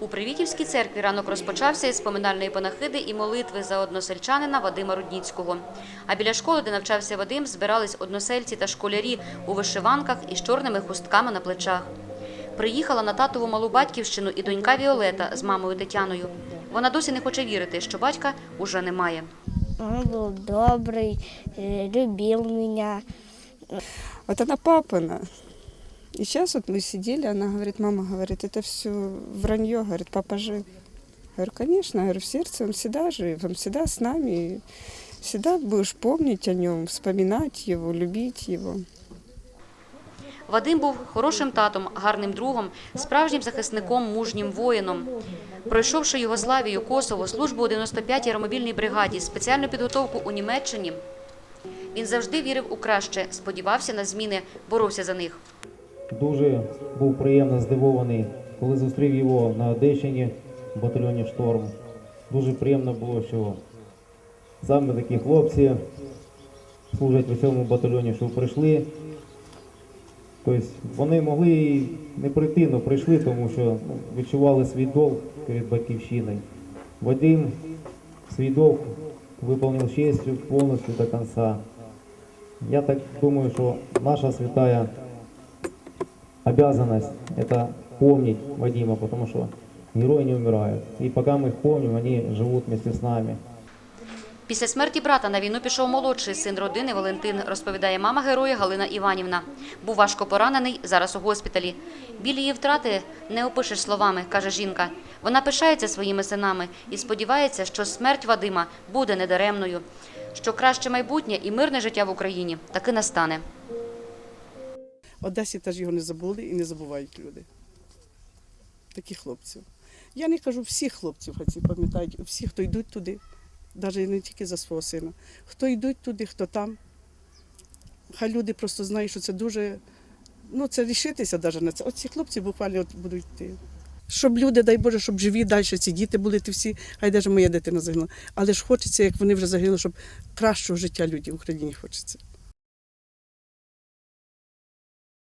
У Привітівській церкві ранок розпочався із поминальної панахиди і молитви за односельчанина Вадима Рудніцького. А біля школи, де навчався Вадим, збирались односельці та школярі у вишиванках із чорними хустками на плечах. Приїхала на татову малу батьківщину і донька Віолета з мамою Тетяною. Вона досі не хоче вірити, що батька уже немає. Он был добрый, э, любил меня. Вот она папина. И сейчас вот мы сидели, она говорит, мама говорит, это все вранье, говорит, папа жив. Я говорю, конечно, говорю, в сердце он всегда жив, он всегда с нами. Всегда будешь помнить о нем, вспоминать его, любить его. Вадим був хорошим татом, гарним другом, справжнім захисником, мужнім воїном. Пройшовши Югославію, Косово, службу у 95-й аеромобільній бригаді, спеціальну підготовку у Німеччині, він завжди вірив у краще, сподівався на зміни, боровся за них. Дуже був приємно здивований, коли зустрів його на Одещині в батальйоні Шторм. Дуже приємно було, що саме такі хлопці служать в цьому батальйоні, що прийшли. Тобто вони могли і не прийти, але прийшли, тому що ну, відчували свій долг перед батьківщиною. Вадим свій долг виконав честю повністю до кінця. Я так думаю, що наша святая обязанность это помнить Вадима, потому что герои не умирают. И пока мы их помним, они живут вместе с нами. Після смерті брата на війну пішов молодший син родини Валентин, розповідає мама героя Галина Іванівна. Був важко поранений, зараз у госпіталі. Білі її втрати не опишеш словами, каже жінка. Вона пишається своїми синами і сподівається, що смерть Вадима буде недаремною, що краще майбутнє і мирне життя в Україні таки настане. Одесі теж його не забули і не забувають люди. Такі хлопців. Я не кажу всіх хлопців, хай пам'ятають, всі, хто йдуть туди, навіть не тільки за свого сина. Хто йдуть туди, хто там. Хай люди просто знають, що це дуже. Ну, це рішитися навіть на це. От ці хлопці буквально от будуть йти. Щоб люди, дай Боже, щоб живі далі ці діти були, ті всі, хай навіть моя дитина загинула. Але ж хочеться, як вони вже загинули, щоб кращого життя людям в Україні хочеться.